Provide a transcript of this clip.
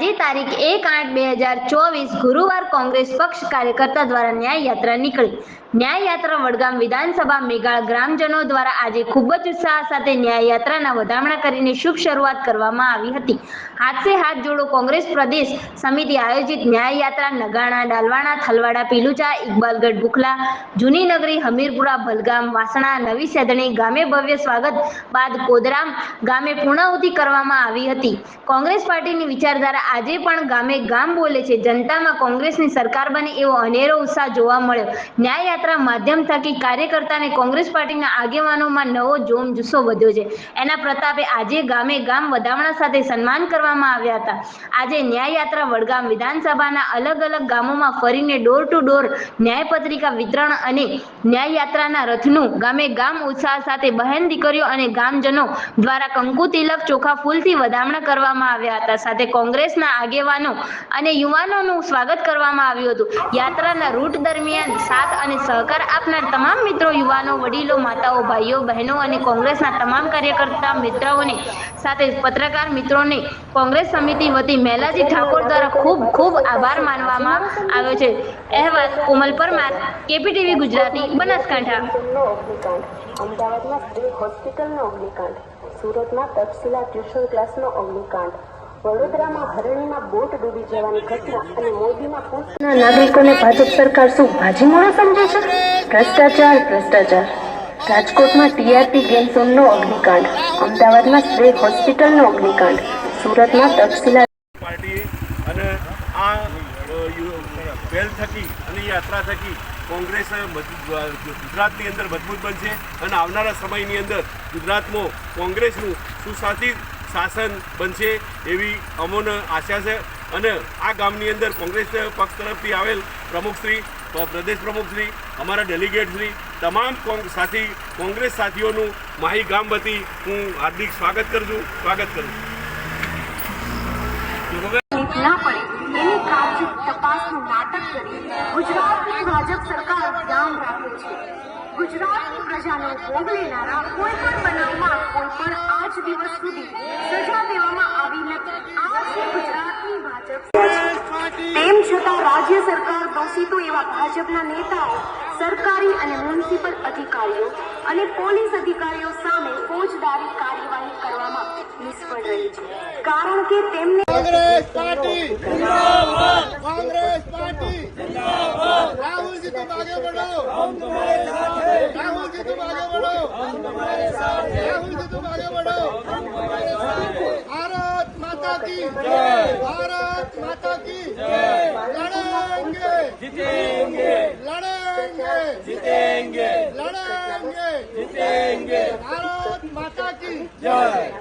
તારીખ એક આઠ બે હજાર ચોવીસ ગુરુવાર કોંગ્રેસ પક્ષ કાર્યકર્તા દ્વારા ન્યાય યાત્રા નીકળી. ન્યાય યાત્રા વડગામ વિધાનસભા મેઘાળ ગ્રામજનો દ્વારા આજે ખૂબ જ ઉત્સાહ સાથે ન્યાય યાત્રાના વધામણા કરીને શુભ શરૂઆત કરવામાં આવી હતી. હાથે હાથ જોડો કોંગ્રેસ પ્રદેશ સમિતિ આયોજિત ન્યાય યાત્રા નગાણા, ડાલવાણા, થલવાડા, પીલુચા, ઇકબાલગઢ બુખલા જૂની નગરી હમીરપુરા, ભલગામ, વાસણા, નવી સેદણી, ગામે ભવ્ય સ્વાગત બાદ કોદરામ ગામે પૂર્ણાહુતિ કરવામાં આવી હતી. કોંગ્રેસ પાર્ટીની વિચારધારા આજે પણ ગામે ગામ બોલે છે. જનતામાં કોંગ્રેસની સરકાર બને એવો અનેરો ઉત્સાહ જોવા મળ્યો. ન્યાય યાત્રા માધ્યમ થકી કાર્યકર્તાને કોંગ્રેસ પાર્ટીના આગેવાનોમાં નવો જોમ જુસ્સો વધ્યો છે. એના પ્રતાપે આજે ગામે ગામ વધામણા સાથે સન્માન કરવામાં આવ્યા હતા. આજે ન્યાય યાત્રા વડગામ વિધાનસભાના અલગ અલગ ગામોમાં ફરીને ડોર ટુ ડોર ન્યાયપત્રિકા વિતરણ અને ન્યાય યાત્રાના રથનું ગામે ગામ ઉત્સાહ સાથે બહેન દીકરીઓ અને ગામજનો દ્વારા કંકુ તિલક ચોખા ફૂલથી વધામણા કરવામાં આવ્યા હતા. સાથે કોંગ્રેસના આગેવાનો અને યુવાનોનું સ્વાગત કરવામાં આવ્યું હતું. યાત્રાના રૂટ દરમિયાન સાથ અને સહકાર આપનાર તમામ મિત્રો, યુવાનો, વડીલો, માતાઓ, ભાઈઓ, બહેનો અને કોંગ્રેસના તમામ કાર્યકર્તા મિત્રોને સાથે પત્રકાર મિત્રોને કોંગ્રેસ સમિતિ વતી મેલાજી ઠાકોર દ્વારા ખૂબ ખૂબ આભાર માનવામાં આવ્યો છે. અહેવાલ કોમલ પરમાર, કેપીટીવી ગુજરાતી, બનાસકાંઠા. અમદાવાદમાં સ્ત્રી હોસ્પિટલનો અગ્નિકાંડ, સુરતમાં તપસીલા ટ્યુશન ક્લાસનો અગ્નિકાંડ વડોદરામાં હરણીમાં બોટ ડૂબી જવાની ઘટના અને મોરબીમાં નાગરિકોને ભાજપ સરકાર શું ભાજીમોળો સમજે છે? ભ્રષ્ટાચાર ભ્રષ્ટાચાર. રાજકોટમાં ટીઆરપી ગેમ ઝોનનો અગ્નિકાંડ. અમદાવાદમાં સ્ત્રી હોસ્પિટલનો અગ્નિકાંડ. સુરતમાં તક્ષશિલા પાર્ટી અને આ પહેલ થકી અને યાત્રા થકી કોંગ્રેસ ગુજરાતની અંદર મજબૂત બનશે અને આવનારા સમયની અંદર ગુજરાતમાં કોંગ્રેસનું સુશાસિત શાસન બનશે એવી અમોને આશા છે. અને આ ગામની અંદર કોંગ્રેસ પક્ષ તરફથી આવેલ પ્રમુખશ્રી પ્રદેશ પ્રમુખશ્રી અમારા ડેલિગેટશ્રી તમામ સાથી, કોંગ્રેસ સાથીઓનું માહી ગામ વતી હું હાર્દિક સ્વાગત કરું છું. સ્વાગત કરું છે. ગુજરાતની પ્રજાનો ભોગ લેનારા કોઈ પણ બનાવમાં કોઈ પણ આજ દિવસ સુધી સીધું એવા ભાજપના નેતાઓ, સરકારી અને મ્યુનિસિપલ અધિકારીઓ અને પોલીસ અધિકારીઓ સામે ફોજદારી કાર્યવાહી કરવામાં નિષ્ફળ રહી છે. કારણ કે તેમને કોંગ્રેસ પાર્ટી! की जय भारत माता की जय लड़ेंगे जीतेंगे लड़ेंगे जीतेंगे लड़ेंगे जीतेंगे भारत माता की जय